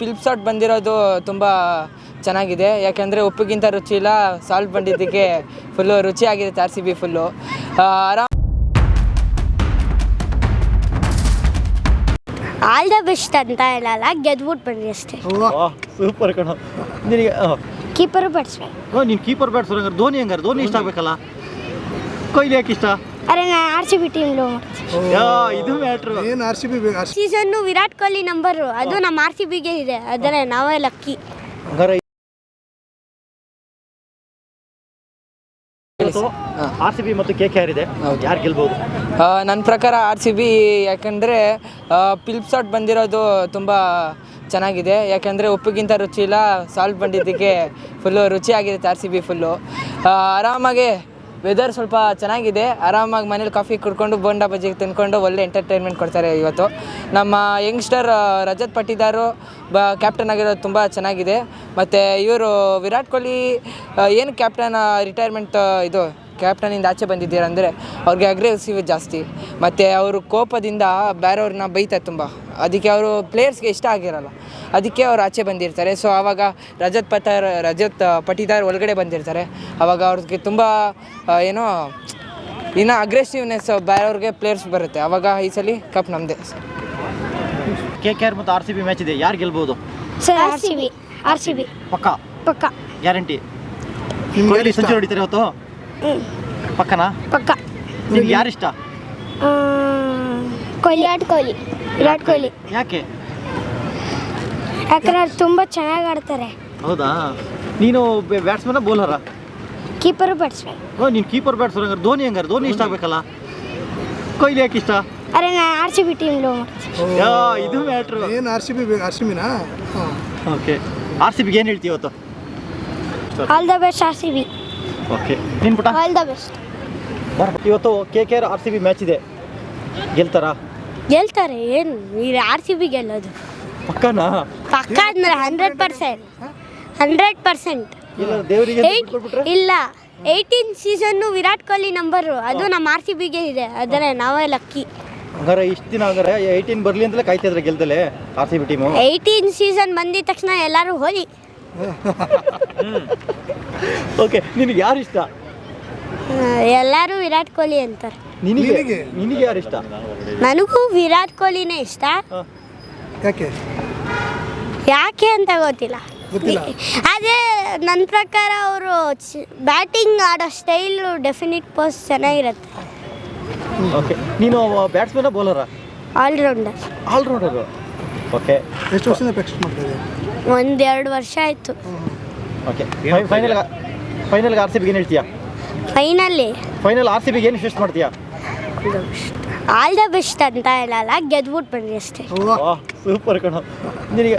ಫಿಲ್ಪ್ಸಾಟ್ ಬಂದಿರೋದು ತುಂಬ ಚೆನ್ನಾಗಿದೆ. ಯಾಕೆಂದರೆ ಉಪ್ಪಿಗಿಂತ ರುಚಿ ಇಲ್ಲ ಸಾಲ್ಟ್ ಬಂದಿದ್ದಕ್ಕೆ ಫುಲ್ಲು ರುಚಿಯಾಗಿರುತ್ತೆ ಆರ್ ಸಿ ಬಿ ಫುಲ್ಲು ಆರಾಮ್ ಆಲ್ ದ ಬೆಸ್ಟ್ ಅಂತ ಹೇಳಲ್ಲ ಗೆದ್ಬಿಟ್ಟು ಬನ್ನಿ ಅಷ್ಟೇ. ಸೂಪರ್ ಕಣ. ನಿನಗೆ ಕೀಪರ್ ಬ್ಯಾಟ್ಸ್ಮನ್ ನೀನು ಕೀಪರ್ ಬ್ಯಾಟ್ಸ್ಮನ್ ಹಂಗಾರೆ ಧೋನಿ ಹಂಗಾರೆ ಧೋನಿ ಇಷ್ಟ ಆಗಬೇಕಲ್ಲ? ಕೊಹ್ಲಿ ಯಾಕೆ ಇಷ್ಟ ಅರೆ ನಾನು ಆರ್ ಸಿ ಬಿ ಟೀಮ್ ಮಾಡ್ತೀನಿ. ಯಾ ಇದು ಮ್ಯಾಟ್ರ್ ಏನು R C B season Virat Kohli number ಅದು ನಮ್ಮ ಆರ್ ಸಿ ಬಿಗೆ ಇದೆ. ಅದರ ನಾವೇ ಲಕ್ಕಿ ಹಂಗಾರೆ ಆರ್ ಸಿ ಬಿ ಮತ್ತು ಕೆ ಕೆ ಆರ್ ಇದೆ. ಯಾರು ಗೆಲ್ಬೋದು? ನನ್ನ ಪ್ರಕಾರ ಆರ್ ಸಿ ಬಿ ಯಾಕಂದರೆ ಪಿಲ್ಪ್ಸಾಟ್ ಬಂದಿರೋದು ತುಂಬ ಚೆನ್ನಾಗಿದೆ. ಯಾಕೆಂದರೆ ಉಪ್ಪಿಗಿಂತ ರುಚಿ ಇಲ್ಲ ಸಾಲ್ಟ್ ಬಂದಿದ್ದಕ್ಕೆ ಫುಲ್ಲು ರುಚಿಯಾಗಿರುತ್ತೆ ಆರ್ ಸಿ ಬಿ ಫುಲ್ಲು ಆರಾಮಾಗಿ ವೆದರ್ ಸ್ವಲ್ಪ ಚೆನ್ನಾಗಿದೆ. ಆರಾಮಾಗಿ ಮನೇಲಿ ಕಾಫಿ ಕುಡ್ಕೊಂಡು, ಬೋಂಡಾ ಬಜ್ಜಿ ತಿನ್ಕೊಂಡು ಒಳ್ಳೆ ಎಂಟರ್ಟೈನ್ಮೆಂಟ್ ಕೊಡ್ತಾರೆ ಇವತ್ತು. ನಮ್ಮ ಯಂಗ್ಸ್ಟರ್ ರಜತ್ ಪಟ್ಟಿದಾರು, ಬ ಕ್ಯಾಪ್ಟನ್ ಆಗಿರೋದು ತುಂಬ ಚೆನ್ನಾಗಿದೆ. ಮತ್ತು ಇವರು ವಿರಾಟ್ ಕೊಹ್ಲಿ ಏನು ಕ್ಯಾಪ್ಟನ್ ರಿಟೈರ್ಮೆಂಟ್ ಇದು ಕ್ಯಾಪ್ಟನಿಂದ ಆಚೆ ಬಂದಿದ್ದೀರಾ ಅಂದರೆ ಅವ್ರಿಗೆ ಅಗ್ರೆಸಿವ್ ಜಾಸ್ತಿ. ಮತ್ತು ಅವರು ಕೋಪದಿಂದ ಬೇರೆಯವ್ರನ್ನ ಬೈತಾರೆ ತುಂಬ. ಅದಕ್ಕೆ ಅವರು ಪ್ಲೇಯರ್ಸ್ಗೆ ಇಷ್ಟ ಆಗಿರಲ್ಲ. ಅದಕ್ಕೆ ಅವ್ರು ಆಚೆ ಬಂದಿರ್ತಾರೆ. ಸೊ ಆವಾಗ ರಜತ್ ಪತಾರ್ ರಜತ್ ಪಟಿದಾರ್ ಒಳಗಡೆ ಬಂದಿರ್ತಾರೆ. ಆವಾಗ ಅವ್ರಿಗೆ ತುಂಬ ಏನೋ ಇನ್ನು ಅಗ್ರೆಸಿವ್ನೆಸ್ ಬೇರೆಯವ್ರಿಗೆ ಪ್ಲೇಯರ್ಸ್ ಬರುತ್ತೆ. ಆವಾಗ ಈ ಸಲ ಕಪ್ ನಮ್ಮದೇ ಕೆ ಕೆ ಆರ್ ಮತ್ತು ಆರ್ ಸಿ ಬಿ ಮ್ಯಾಚ್ ಇದೆ. ಯಾರು ಗೆಲ್ಬಹುದು sir R C B R C B ಪಕ್ಕ? ಪಕ್ಕ. ಗ್ಯಾರಂಟಿ ಕೊಹ್ಲಿ ಸಂಚು ಹೊಡಿತಾರೆ ಇವತ್ತು? ಪಕ್ಕನಾ? ಪಕ್ಕ. ನಿಮ್ಗೆ ಯಾರು ಇಷ್ಟ ಕೊಹ್ಲಿ ವಿರಾಟ್ ಕೊಹ್ಲಿ. ವಿರಾಟ್ ಕೊಹ್ಲಿ. ಯಾಕೆ? ಯಾಕಂದ್ರೆ ಅವ್ರು ತುಂಬ ಚೆನ್ನಾಗಿ ಆಡ್ತಾರೆ. ಹೌದಾ? ನೀನು ಬ್ಯಾಟ್ಸ್ಮನ್ ಬೌಲರ ಕೀಪರ್ ಬ್ಯಾಟ್ಸ್ಮನ್ ಓ ನೀನು ಕೀಪರ್ ಬ್ಯಾಟ್ಸ್ಮನ್ ಹಂಗಾರೆ. ಧೋನಿ ಹಂಗಾರೆ. ಧೋನಿ ಇಷ್ಟ ಆಗಬೇಕಲ್ಲ? ಕೊಹ್ಲಿ ಯಾಕೆ ಇಷ್ಟ? ಅರೆ ನಾನು ಆರ್ ಸಿ ಬಿ ಟೀಮ್ ಲೋ ಯಾ ಇದು ಮ್ಯಾಟ್ರು ಏನು R C B R C Bina ಹಾಂ. ಓಕೆ ಆರ್ ಸಿ ಬಿಗೆ ಏನು ಹೇಳ್ತೀವಿ ಇವತ್ತು? All the best R C B okay ನೀನು ಪುಟ? ಆಲ್ ದ ಬೆಸ್ಟ್ ಇವತ್ತು K K R R C B match ಇದೆ. ಗೆಲ್ತಾರಾ? ಗೆಲ್ತಾರೆ ಏನು? ಆರ್ ಸಿ ಬಿ ಗೆಲ್ಲೋದು. ಪಕ್ಕನಾ? ಪಕ್ಕ ಅಂದ್ರೆ ಹಂಡ್ರೆಡ್ ಪರ್ಸೆಂಟ್ ಹಂಡ್ರೆಡ್ ಪರ್ಸೆಂಟ್ ಇಲ್ಲ ದೇವರಿಗೆ ಏಯ್ಟ್ ಇಲ್ಲ. Eighteen season Virat Kohli number ಅದು ನಮ್ಮ ಆರ್ ಸಿ ಬಿಗೆ ಇದೆ. ಆದರೆ ನಾವೇ ಲಕ್ಕಿ ಹಂಗಾರೆ ಇಷ್ಟು ದಿನ ಹಂಗಾರೆ ಏಯ್ಟೀನ್ ಬರಲಿ ಅಂತಲೇ ಕಾಯ್ತಾ ಇದ್ರೆ ಗೆಲ್ದಲೆ R C B team eighteen season ಬಂದಿದ ತಕ್ಷಣ ಎಲ್ಲರೂ ಹೋಲಿ ಓಕೆ ನಿನಗೆ ಯಾರು ಇಷ್ಟ? ಎಲ್ಲರೂ ವಿರಾಟ್ ಕೊಹ್ಲಿ ಅಂತಾರೆ. ನಿನಗೆ? ನಿನಗೆ? ಯಾರು ಇಷ್ಟ? ನನಗೂ ವಿರಾಟ್ ಕೊಹ್ಲಿನೇ ಇಷ್ಟ. ಯಾಕೆ? ಯಾಕೆ ಅಂತ ಗೊತ್ತಿಲ್ಲ. ಗೊತ್ತಿಲ್ಲ? ಅದೇ ನನ್ನ ಪ್ರಕಾರ ಅವರು ಬ್ಯಾಟಿಂಗ್ ಆಡೋ ಸ್ಟೈಲು ಡೆಫಿನಿಟ್ ಪೋಸ್ಟ್ ಚೆನ್ನಾಗಿರುತ್ತೆ. ಓಕೆ ನೀನು ಬ್ಯಾಟ್ಸ್ಮನ್ ಬೌಲರ? Allrounder allrounder okay. ಎಷ್ಟು ವರ್ಷದಿಂದ ಎಕ್ಸ್ಪೆಕ್ಟ್ ಮಾಡ್ತಿದ್ದೆ ಒಂದೆರಡು ವರ್ಷ ಆಯಿತು. ಓಕೆ ಫೈನಲ್ ಫೈನಲ್ಗೆ ಆರ್ ಸಿ ಬಿಗೆ ಏನು ಹೇಳ್ತೀಯಾ? ಫೈನಲ್ಲಿ ಫೈನಲ್ ಆರ್ ಸಿ ಬಿಗೆ ಏನು ಫಿಕ್ಸ್ ಮಾಡ್ತೀಯಾ? ಆಲ್ ದ ಬೆಸ್ಟ್ ಅಂತ ಹೇಳಲ್ಲ ಗೆದ್ಬಿಟ್ಟು ಬನ್ನಿ ಅಷ್ಟೇ ಅವ್ವ ಸೂಪರ್ ಕಣ ನಿನಗೆ